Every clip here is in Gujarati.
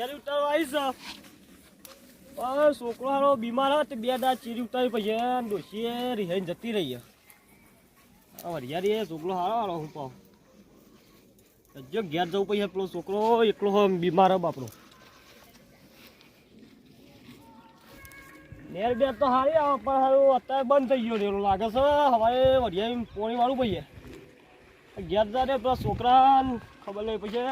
ઘેર ઉતારવા આવીશ છોકરો હારો બીમાર હતો, બે દા ચીરી ઉતારી પછી ડોશીએ રિહાઈને જતી રહી વરિયારી છોકરો હારો હારો હું પાઉં જો ઘેર જવું પછી પેલો છોકરો, એકલો બીમાર બાપરો નેર બેર તો હારી આવે, પણ હારું અત્યારે બંધ થઈ ગયો રેલો લાગે છે. હવે વરિયા પોણી વાળું પછી ઘેર જાય પેલા છોકરા ખબર નહીં પછી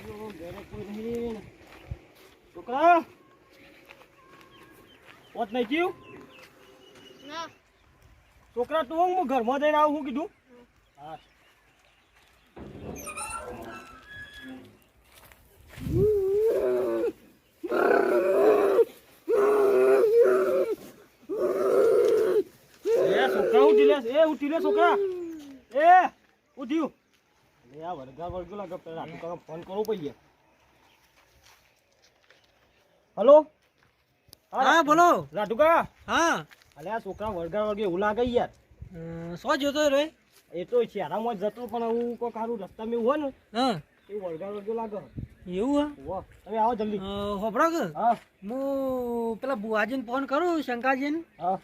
આયો ઘરે કોઈ નહીં. છોકરા પોત નહીં ના. છોકરા તું હું ઘરમાં જઈને આવું હું કીધું? હા. એ છોકરા ઉઠી લે. એ ઉઠી લે છોકરા. એ ઉઠ્યું આ વરગા વરગો લાગે પેલા રાજુ કાકા ફોન કરવો પડશે હલો? હા બોલો. રાજુ કાકા? હા. અલે આ છોકરા વળગા વળગે એવું લાગે યાર. શું જોતો રે એ? તો આરામ જ જતો પણ હું કોઈ સારું રસ્તામાં એવું હોય ને હા. એ વળગા વળગે લાગે. એવું વાહ તમે આવો જલ્દી. હા હોભળો કે? હા. હું પેલા બુઆજીને ફોન કરું શંકાજીને. હા.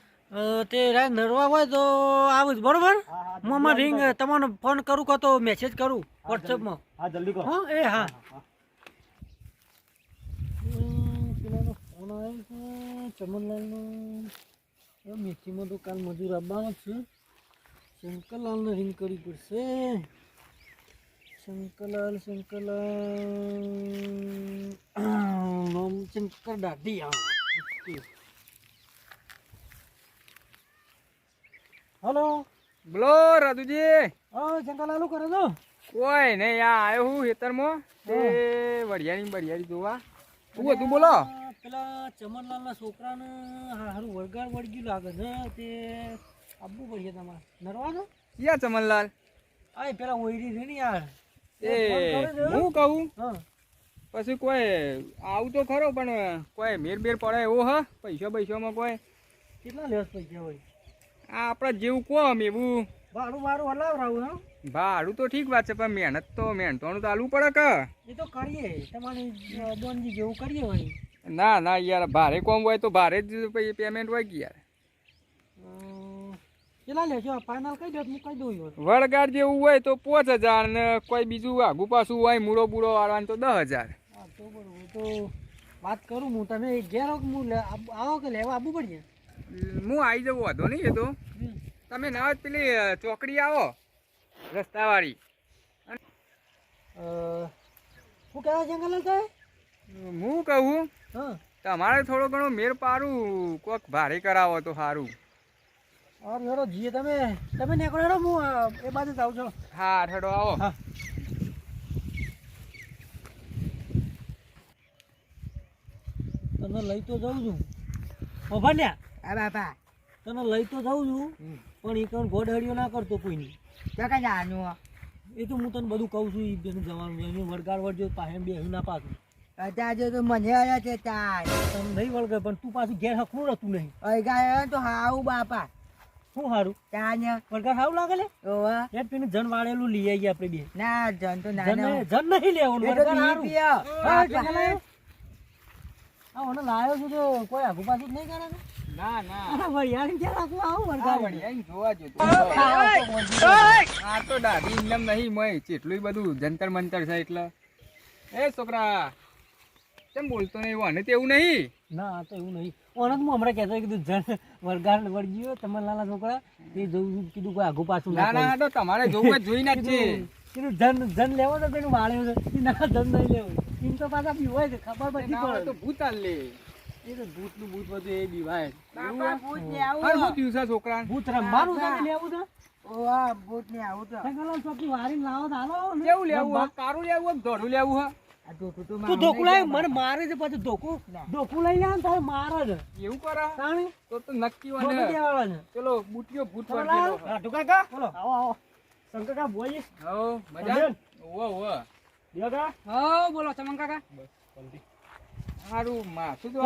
તે રાત નરવા હોય તો આવું બરોબર? હા આમાં રિંગ તમને ફોન કરું કાં તો મેસેજ કરું વોટ્સઅપમાં હા જલ્દી કરો. હા એ હા. પેલાનો ફોન આવ્યો છે ચમનલાલનો. એ મેથીમાં તો કાલ મજૂર આવવાનો છે. શંકરલાલને રિંગ કરવી પડશે. શંકરલાલ શંકરલાલ. નામ શંકર દાઢી હા હલો. બોલો રાજુજી. હા શું કરો છો? કોઈ નહીં આ આવ્યો હું ખેતરમાં. તે વરિયાળી બરિયાળી જોવા. શું હતું બોલો? પેલા ચમનલાલના છોકરાને હારું વળગાડ વળગ્યું લાગે છે. તે આપવું પડશે તમારે. નરવા છો? ક્યાં ચમનલાલ? આ પેલા ઓયરી છે ને યાર. એ હું કહું? પછી કોઈ આવું તો ખરો પણ કોઈ મેર બેર પડે એવો હ? પૈસા પૈસામાં કોઈ? કેટલા લેસ પૈસા હોય? આ આપણા જેવું કોમ એવું. ભાડું મારું હલાવરાવું હા? ભાડું તો ઠીક વાત છે પણ મહેનત તો મહેનતોનું તો આલવું પડે કે. એ તો કરીએ તમારી બોનજી જેવું કરીએ હોય ના ના યાર ભારે કોમ હોય તો ભારે જ પેમેન્ટ હોય કે યાર. કેટલા લેશો ફાઇનલ કહી દો હું કહી દઉં વળગાડ જેવું હોય તો પાંચ હજાર ને કોઈ બીજું આગુ પાછું હોય મૂળો બૂળો વાળવાનું તો દસ હજાર. તો બરોબર. તો વાત કરું હું તમે ઘેર આવો કે આવો લેવા આવવું પડશે હું આવી જવું વાંધો નહીં એ તો તમે ના પેલી ચોકડી આવો રસ્તાવાળી. શું કહેવા જંગલ હું કહું હા. તમારે થોડો ઘણો મેર પારું કોક ભારે કરાવો તો સારું ઓર હેડો જીએ તમે. તમે નીકળો હેડો હું એ બાજુ જ આવું છું. હા હેડો આવો. હા. તને લઈ તો જાઉં છું. ઓભાલ્યા આ બાપા. તને લઈ તો જાઉં છું પણ એ કણ ગોડ હળિયો ના કરતો કોઈની. તો કઈ જાણું એ તો હું તને બધું કહું છું એ બેનું જવાનું છે એને વળગાડ વળજો પાસે બે ના પાછું અત્યારે તો મને આવ્યા છે તાર તમે નહીં વળગે પણ તું પાછું ઘેર હકનું રહેતું નહીં. અગા તો હાવું બાપા. શું સારું ત્યાં વળગાડ સારું લાગે લે? ઓવા. યાર પેલું જન વાળેલું લઈ આવીએ આપણે બે. ના જન તો ના જન નહીં- જન લેવાનું એ વળગાડ હા? હા મને લાયો છું તો કોઈ આગુ પાછું નહીં કરે ને? ના. ના અરે વળિયાળીને ક્યાં રાખવું? આવું જોવા જતો આ તો દાદી ઇન્દમ નહીં મોય જેટલું બધું જંતર મંતર છે એટલે. એ છોકરા કેમ બોલતો નહીં? તો એવું નહીં. ના તો એવું નહીં. ઓને તો હું હમણાં કહેતો કીધું જન વરગાડ વળગીયો તમારા છોકરા તે જોવું કીધું કોઈ આગુ પાછું ના ના તો તમારે જોવું જ જોઈને જ છે. કીધું કીધું જન જન લેવો તો પેલું વાળ્યો છે. ના જન નહીં લેવો. એમ તો પાછા બીવાય છે ખબર પછી તો પડે. લે. ભૂતનું ભૂત બધું એ બીવાય બાપા ભૂત ને આવું શું થયું છોકરા ભૂત રમવાનું છે લેવું છે? ઓવા ભૂત ને આવું તો. સંગલાલ ચોકી વારીને લાવો હાલો કેવું લેવું કારું લેવું હે લેવું હે આ તો તો તું ધોકું લાવી મને મારે છે પછી ધોકું. ધોકું લઈ લે તારે મારે છે. એવું કરે? તાણી? તો તો નક્કી હોય ધોકી ને. છે. ચલો બુટિયો ભૂત પર ચલો, ગયેલો. કાકા? બોલો. આવો આવો. શંકર કાકા બોલી હો મજા? ઓવો ઓવો દિયા કાકા હો બોલો ચમન કાકા. માથું તો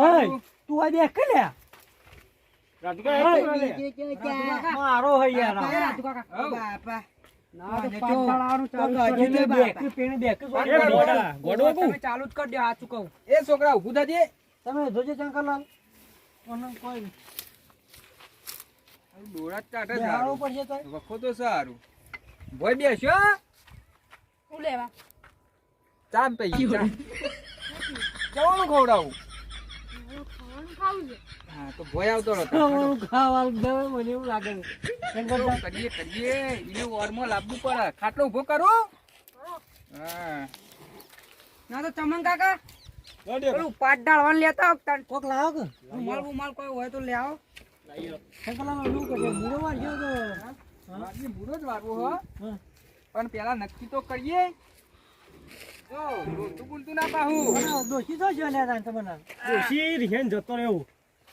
તું ચાલુ જ કરી દે આ એ છોકરા ઉભું થાય તમે જોજે શંકરલાલ. કોઈ દોરા ટાટા સારું પડશે તો વખો તો સારું ભોય બેસ્યો? હું લેવા. ચામ પૈસા. જવાનું ખવડાવું? ખાવાનું ખાવું છે હા તો ભોય આવતો રહો ખાવાનું ખાવાનું મને એવું લાગે કરીએ કરીએ. એને ઓરમાં લાવવું પડે. ખાટલો ઊભો કરો. હા. ના તો ચમન કાકા પેલું પાટ ડાળવાનું લેતા આવતા કોક લાવો કે? માલ કોઈ હોય તો લે આવો. તો. બાકી મૂળો જ વારવો હો. પણ પેલા નક્કી તો કરીએ. તો બોલતું બોલતું ના પાહું અને તો છે લ્યા તાન તમને ડોશી રિહાઈને જતો રહ્યો.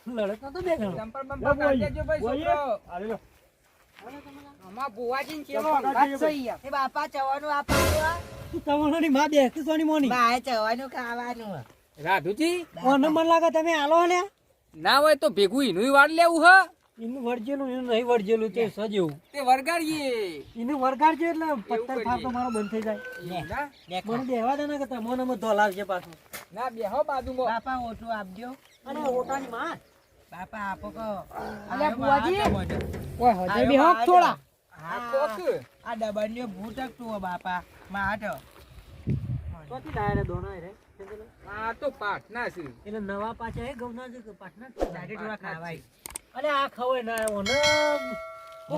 લડત નતો બે ગણો ચંપલ બંપલ કાઢી દેજો ભાઈ છોકરો. આમાં બુવાજી કેવો? અંગાત છે યાર એ બાપા ચવાનું આપવાનું તમારી માં બે સોની મોની. બા ચવાનું ખાવાનું રાધુજી? મને મન લાગે તમે આલો ને ના હોય તો ભેગું એનું વાર લેવું હ. એનું વળજેલું એનું નહીં વળજેલું તે સજેવું તે વરગાડીએ એને વરગાડજે એટલે પત્તર કરીએ. ફાટો મારો બંધ થઈ જાય. મને બેહવા દે ને કે તમને મને ધોલાવશે પાછું. ના બેહો બાજુમાં. બાપા ઓટો આપજો. અને ઓટાની માં બાપા આપો કો અલ્યા બુવાજી. ઓય હજે બેહો થોડા. હા કોક આ ડબલ ભૂટકતું હો બાપા. માં ચોથી ડાયરે દોના રે. આ તો પાટના છે. એટલે નવા પાછા એ ગૌના છે કે પાટના ડાયરેક્ટ ખાવાય. અને આ ખવાય ના ઓને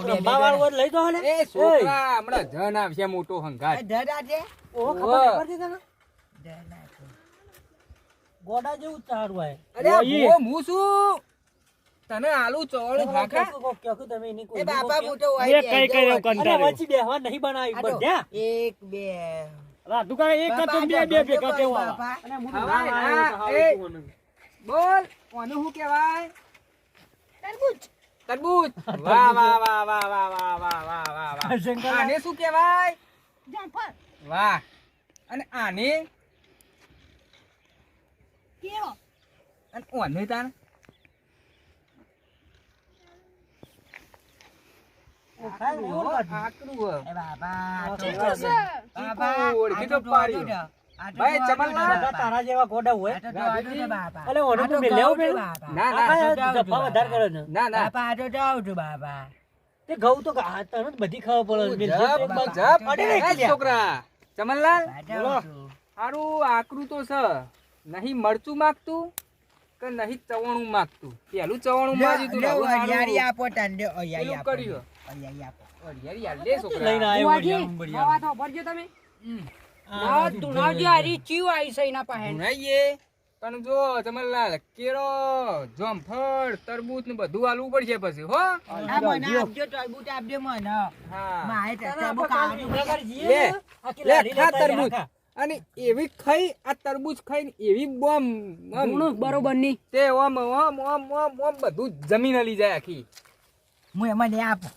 રંબાવાળો એક બોલ કોને હું કહેવાય? તરબૂચ. તરબૂચ. વાહ વાહ વાહ વાહ વાહ વાહ વાહ વાહ વાહ વાહ. શંકર આને શું કહેવાય? જામફળ. વાહ. અને આને? કેળો. અને ઓને તાન આકરું છે. બાપા ઓળખી તો તો પાડ્યું. ભાઈ આકરું તો છે. નહીં મરચું માગતું કે નહીં ચવાણું માગતું? પેલું ચવાણું માગ્યું તું લઈને આવ્યો તમે. નવા ધુણાવજો હારી ચીવ આવી છે એના પાસે ભુણાઈએ પણ જો કેળો જામફળ તરબૂચ ને બધું આલવું પડશે પછી હો મને આપજો, તરબૂચ આપજો મને. હા તરબૂચ આપણે ખાવાનું. કાલ ભેગા જઈએ લે, ને, આખી લે લારી ખા લેતા તરબૂચ આખા. અને એવી ખાઈ આ તરબૂચ ખાઈને એવી બોમ બરોબરની તે ઓમ ઓમ ઓમ ઓમ ઓમ બધું જમીન હલી જાય આખી હું એમાં નહીં આપું.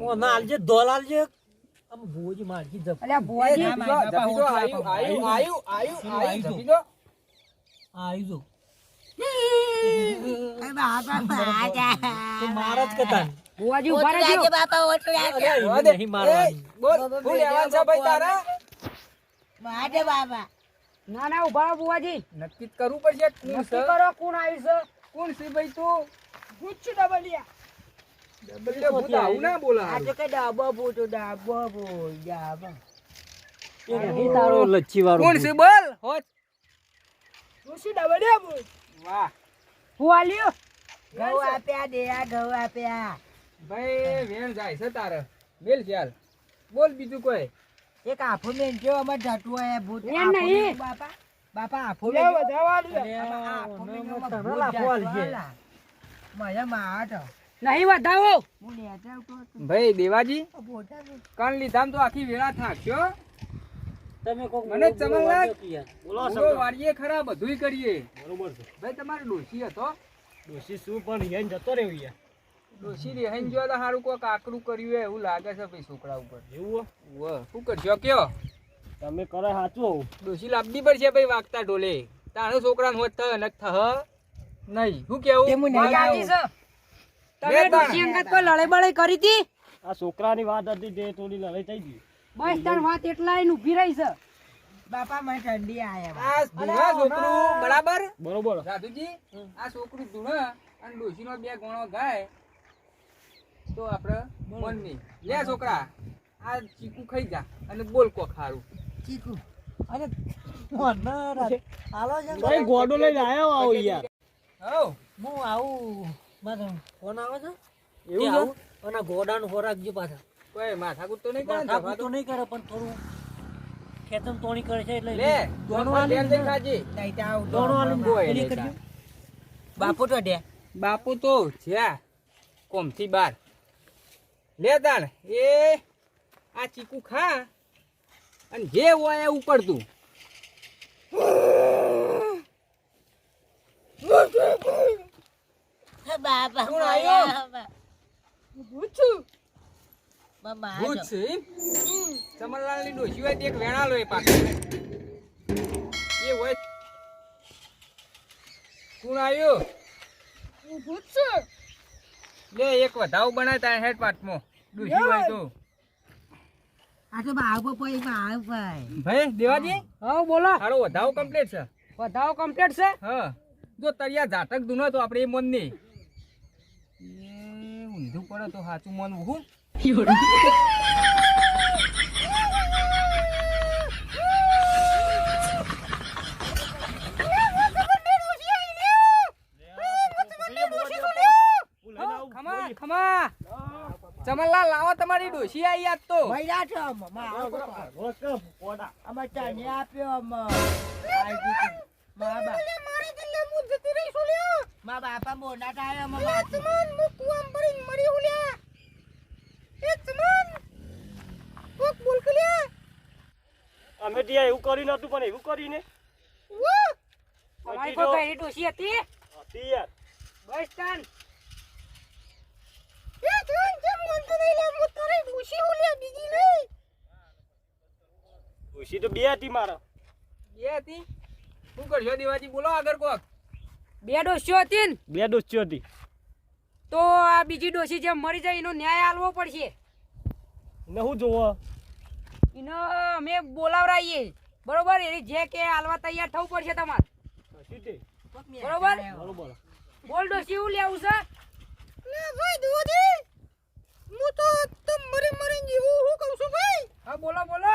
ઓ, આલજે, ધોલ આલજે. ના ના ઊભા ભુવાજી. નક્કી કરવું પડશે. નક્કી કરો કોણ આવ્યું છે. કોણ સી ભાઈ તું? ગુચ્છ ડબલિયા. બોલ? બીજું કોઈ. એક આફો મેં જો અમાર જાતું આયા ભૂત. નહીં. બાપા. બાપા આફો લે વધાવાડું આફો મેં આફો આલજે માયા માટ નહીં વધાવો. ભાઈ દેવાજી. કણ લીધા તો આખી વેળા થાક્યો તમે કોક મને બોલો, બોલો, પૂરો વાળીએ ખરા બધુંય કરીએ. બરોબર છે. ભાઈ તમારે ડોશી હતો? ડોશી શું પણ રિહાઈને જતો રહ્યો યાર ડોશી રેહાઈ જો તો સારું કોક આકરું કર્યું એવું લાગે છે ભાઈ છોકરા ઉપર. એવું શું કરશો કયો? તમે કરે સાચું ડોશી લાવવી પડશે ભાઈ વાગતા ઢોલે. તારો છોકરાને હોત થ ને થ નહીં શું કેવું? તમે. ડોશી અંગત કોઈ લડે બળે કરી હતી? આ છોકરાની વાત હતી તે થોડી લડાઈ થઈ ગઈ. બસ તાર વાત એટલા એને ઊભી રહી છે. બાપા મને ઠંડી આયા આ ધૂણા છોકરું બરાબર? બરોબર. સાધુજી આ છોકરું ધૂણા અને ડોશીનો બે ગણો ગાય. તો આપણે મન નહીં લે છોકરા આ ચીકુ ખાઈ જા અને બોલ કો ખારું ચીકુ. અરે મને હાલો છે ગોડો લઈને આવ્યો આવો યાર. હો હું આવું. મારો ફોન આવે છે? એવું છે? અને ઘોડાનું ખોરાક જે પાછા. કોઈ માથાકૂટ તો નહીં કરે માથાકૂટ તો નહીં કરે પણ થોડું ખેતમ તોણી કરે છે એટલે લે દોણો આલી નહીં દોણો ગોય. બાપુ તો દે બાપુ તો જ્યાં કોમથી બાર. લે દાણ એ આ ચીકુ ખા. અને જે હોય એ ઉપડતું. બાપા કોણ આયો? હું છું. ભૂત છે એમ? ચમનલાલની ડોશી હોય એક વેણાલો એ પાછો એ હોય. કોણ આવ્યો? હું ભૂત છું. લે એક વધાવ બનાય તારે હેડ પાટમાં ડોશી હોય તો. આ તો બાપુ પછી બાપ ભાઈ ભાઈ દેવાજી? હા. બોલો. હારો વધાવ કમ્પ્લીટ છે. વધાવ કમ્પ્લીટ છે? હા. જો તરિયા ઝાટક દુનો તો આપણે એ મન નહીં. ઊંધું પડે તો સાચું મન હું? ખમા ખમા ચમનલાલ લાવો તમારી ડોસી આઈ યાદ તો. જા છો મમા આવો આપ્યો અમે આઈ દીધું. મા બા. મા બાપા મોટા થાય અમે બાપુ. અમે ત્યાં એવું કરી નતું પણ એવું કરીને. અમારી કો બહેરી ડોસી હતી? હતી યાર. બસ તાન. ખુશી તો બે હતી મારા. બે હતી. શું કરશો દેવાજી? બોલો આગળ કોક. બે ડોસીઓ હતી ને બે ડોસીઓ હતી. તો આ બીજી ડોસી જેમ મરી જાય એનો ન્યાય આલવો પડશે. ને હું જોવો? એનો અમે બોલાવરાઈએ. બરોબર? એની જે કે આલવા તૈયાર થવું પડશે તમારે. કશું બરોબર? બરોબર. બોલ ડોશી એવું લેવું છે? શું કહું છું ભાઈ. હા, બોલો બોલો.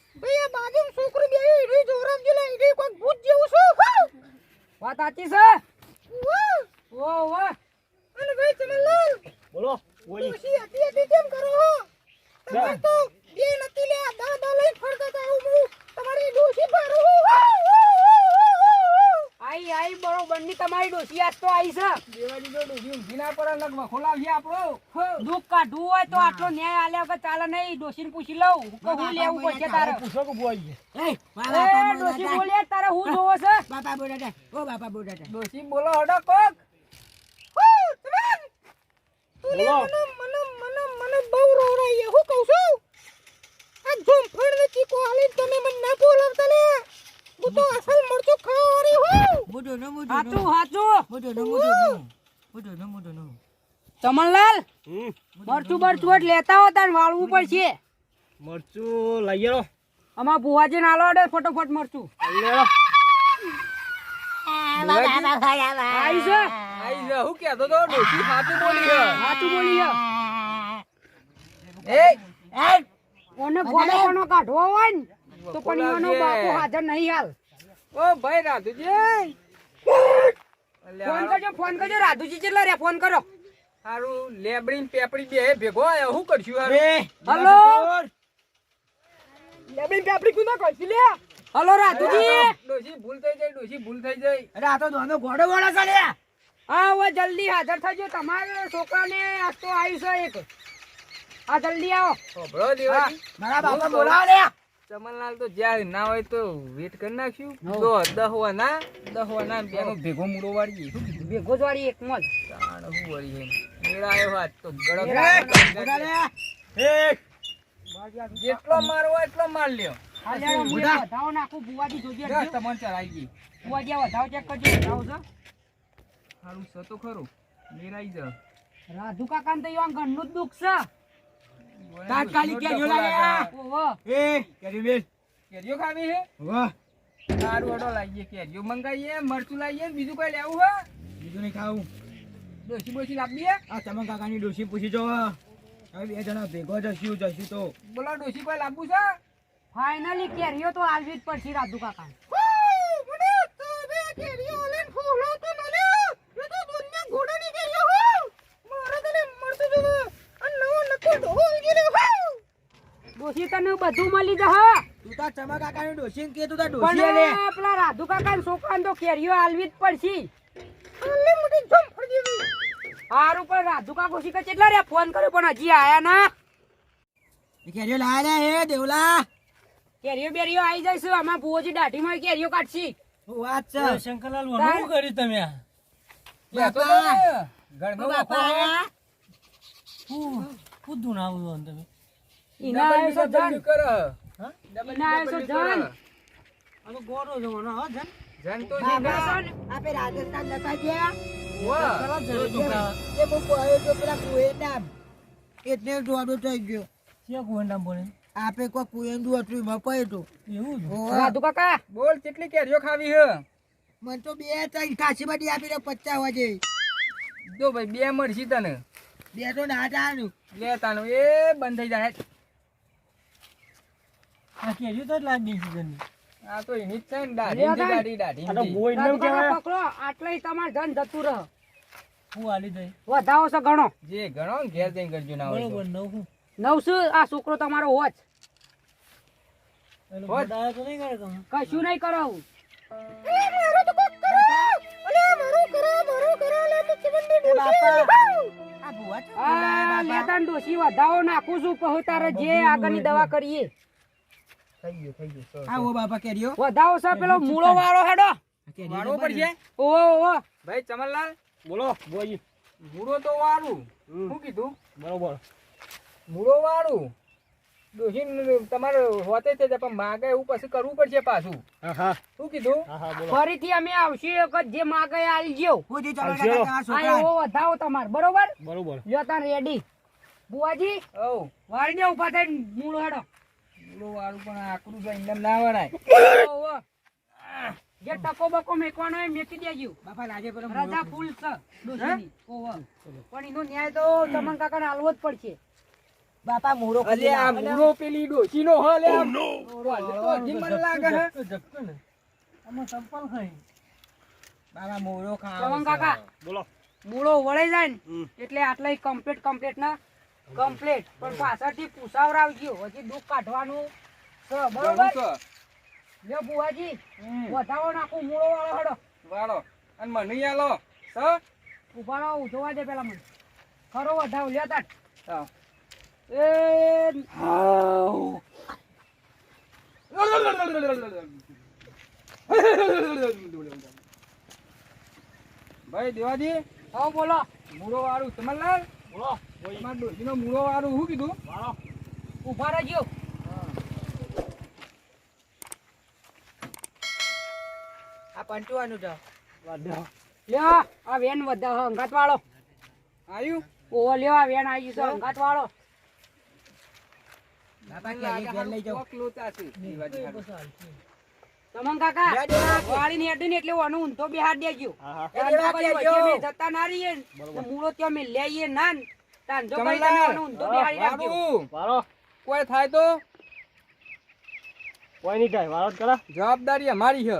વાત સાચી છે ઓ વાહ બોલો ઓય આઈ આઈ બરોબરની તમારી ડોશી આજ તો આઈ છે દેવાજી તો ડોશી ઊંઘી ના પડે લગમાં ખોલાવીએ આપણો દુઃખ કાઢવું હોય તો આટલો ન્યાય આલ્યા વગર ચાલે નહીં ડોશીને પૂછી લઉં. કે હું લેવું પડશે તારે પૂછો કે બુઆઈ એ, બાપા એ ડોશી મોટા થાય. બોલે તારે હું જોવો છે? બાપા મોટા ઓ બાપા મોટા થાય. બોલો હડો કોક. બોલો. મોટો નો મોટો હાચું નો. હાચું મોટો નો. ચમનલાલ મરચું બરચું લેતા હો તાર વાળવું પડશે. મરચું લઈ લો અમાર ભુવાજી નાલો અડે ફટોફટ મરચું. લેવો આઈ છે? આઈ જા હું કહેતો તો ડોશી સાચું બોલી હે હાચું બોલી હે એ ઓને ફોનો ફોનો કાઢવો હોય ને તો પણ બાપુ હાજર નહીં હાલ. ઓ ભાઈ રાધુજી ફોન કરજો ફોન કરજો. રાધુજી કેટલા રે ફોન કરો. હારું લેબડી ને પેપડી બે ભેગો આયો. હું કરશું હારું? હલો. લેબડી પેપડી કુના કઈસી લે. હલો રાધુજી. ડોશી ભૂલ થઈ જઈ ડોશી ભૂલ થઈ જઈ અરે આ તો દોનો ઘોડો વાળો છે લે. હા હવે જલ્દી હાજર થજો. તમારા છોકરાને આજ તો આવી છે એક. આ જલ્દી આવો. હોભળો દેવાજી. મારા બાપા બોલાવો લે. ચમનલાલ તો જ્યાં ના હોય તો વેટ કરી નાખ્યું. તો દહવા ના દહવા ના બેનો ભેગો મૂળો વાળી શું કીધું? ભેગો જ વાળી એક મત તાણ હું વળી હે મેળા આવ્યો હાથ તો લે. એક જેટલો મારવો એટલો માર લ્યો. હાલે હવે હું એક વધાવો નાખું બુવાજી જોજે તમને ચલાઈ ગઈ બુવાજી વધાવો ચેક કરજો વધાવો છે. સારું છે તો ખરું. મેરાઈ જા. રાધુ કાકા તો યો ઘરનું જ દુઃખ છે. તાત્કાલિક કેરીઓ લાવ્યા. ઓહો. એ કેરી બેલ કેરીઓ ખાવી હે? વાહ સારું ઓડો લાવીએ કેરીઓ મંગાવીએ મરચું લાવીએ બીજું કઈ લેવું હે? બીજું નહીં ખાવું. ડોસી બોસી લાવીએ આ ચમન કાકાની ડોસી પૂછી જો હવે બે જણા ભેગો જશું જશું તો. બોલો ડોસી કોઈ લાવવું છે? ફાઇનલી કેરીઓ તો આવી જ પડશે રાધુ કાકા. ડોશી તને બધું મળી જશે. તું તાર ચમન કાકાની ડોશી કે તું તાર ડોશી લે. પેલા રાધુ કાકા ને તો કેરીઓ આલવી જ પડશે. હારું પણ રાધુ કાકો શીખે કેટલા રે ફોન કર્યો પણ હજી આયા ના. કેરીઓ લાયા હે દેવલા. કેરીઓ બેરીઓ આવી આમાં ભુવોજી કેરીઓ કાઢશી. વાત છે? શંકરલાલ શું કર્યું તમે? રાજસ્થાન નતા ગયા? તો પેલા કુએ એટલે દોડો થઈ ગયો. ક્યાં કુંવરડામાં બોલે? આપે કોઈ કુએન્ડું હતું એમાં પડ્યો એવું કાકા. બોલ કેટલી કેરીઓ ખાવી હે? મને તો બે ત્રણ ખાસી બધી આપી દે પચાસ વાજે જો ભાઈ બે મળશે તને. બે તો ના તાનું લે તાનું. એ બંધ થઈ જાય. આ કેરીઓ તો જ લાગ છે જણની. આ તો એની જ છે ને દાઢી દાઢી. દાઢી આ તો બોય રાધુ કહેવાય. પકડો આટલે તમારે જન જતું રહે. હું આલી દઈ. વધાવો છે ઘણો. જે ગણો ને ઘેર જઈને કરજો ના હોય બરોબર નવ હું. નવસો આ છોકરો તમારો તમે. કશું નહીં કરાવું. લેતા ને વધાવો નાખું છું કહું તારે જે આગળની દવા કરીએ. થઈ ગયું થઈ ગયું આવો આ સો. ઓ બાપા કેરીઓ. વધાવો સા પેલો મૂળો વાળો હેડો. વાળો પડશે? ઓહો ઓહો. ભાઈ ચમનલાલ? બોલો બોય મૂળો તો વાળું. શું કીધું? બરોબર. મૂળો વાળું? તમારે હોતે છે પણ માગે એવું પછી કરવું પડશે પાછું. હા હા. શું કીધું? હા હા બોલો. ફરીથી અમે આવશું વખત જે માગે આલજો. એવો વધાવો તમારે. બરોબર? બરોબર. લ્યો તાર રેડી બુઆજી ઓ વાળીને ઊભા થઈને મૂળો હેડો. મૂળો વાળું પણ આકરું છે એમને ના વળાય. જે ટકો બકો મેકવાનો હોય મેકી દેજો બાપા લાગે પર રાજા ફૂલ છે ડોશીની. ઓવ પણ એનો ન્યાય તો ચમન કાકાને આલવો જ પડશે બાપા મોરો અલે આ મૂળો પેલી ડોશી નો હલે તો હજી મને લાગે હે ઝટકો ને અમે સંપલ ખાઈ બાબા મોરો ચમન તમન કાકા બોલો મૂળો વળે જાય ને એટલે આટલા કમ્પ્લીટ કમ્પ્લીટ ના કમ્પ્લીટ પણ પાછળથી પુસાવરાવજો હજી દુઃખ કાઢવાનું છે. બરોબર? લ્યો બુવાજી વધાવો નાખું મૂળો વાળો હડો. વાળો. અને મને આલો સ? ઊભા રહો જોવા દે પેલા મને. ખરો વધાવ લ્યો તાટ એ હાઉ. ભાઈ દેવાજી હા બોલો. મૂળો વાળું ચમનલાલ તમારા ડોશીનો મૂળો વાળું શું કીધું? વાળો. ઊભા રહેજો. આ પંચવાનું છે. વાદ્યા લ્યો આ વેન વધા અંગાત વાળો આયુ ઓહો લ્યો આ વેન આવી છે અંગાત વાળો બાપા કેરી વેન લઈ જાઓ ક્લોતા છે. તમન કાકા વાળી ની અડી ને એટલે ઓનો ઊંધો બેહાડ દેજો. જતા ના રહીએ તો મૂળો ત્યાં અમે લઈએ ના તાંજો કરી તમે ઓનો ઊંધો બેહાડી રાખજો. વાળું. કોઈ થાય તો? કોઈ નહીં થાય વાળો કરા. જવાબદારી અમારી છે.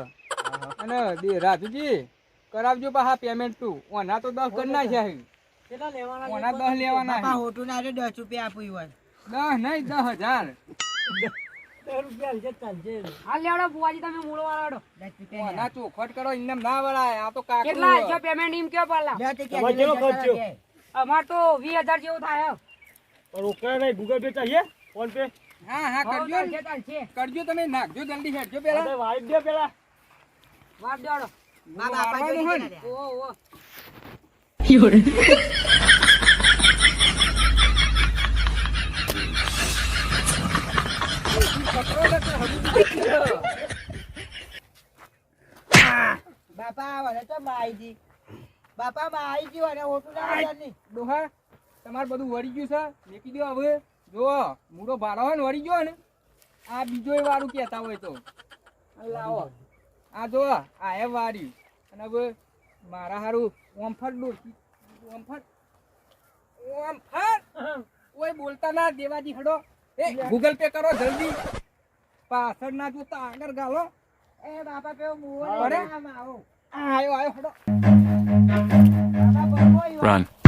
અને દે રાજુજી કરાવજો પાછા પેમેન્ટ તું. ઓના તો દસ કરી નાખ્યા કેટલા લેવાના ઓના દસ લેવાના હોટું ના રે દસ રૂપિયા આપ્યું હોય. દસ નહીં દસ હજાર. વાળો ચોખવટ કરો એમને ના વળાય. આ તો કેટલા પેમેન્ટ એમ કયો. અમાર તો વીસ હજાર જેવું થાય રોકડા નહીં ગૂગલ પે ચાહીએ ફોન પે? હા હા કરજો. કરજો તમે નાખજો જલ્દી હેડજો પેલા વાળી જ દે પેલા વાર દેવડો બાબા આપા જોઈ ઓ ને. ને. ઓહો ઓહો બાપા બધું વળી ગયું છે. મેકી દો હવે. જો, મૂળો ભારો હોય ને વળી ગયો ને. આ બીજો વારું કહેતા હોય તો. લાવો. આ જો, આ એ વાર્યું અને હવે મારા હારું ઓમફટ ડોસી ઓમફટ ઓમફટ કોઈ બોલતા ના, દેવાજી હડો. એ ગૂગલ પે કરો જલ્દી. પાછળ ના જોતા આગળ ગાલો. એ બાપા પેલો અરે. આમ આવો. આ આયો આયો હડો. બાપા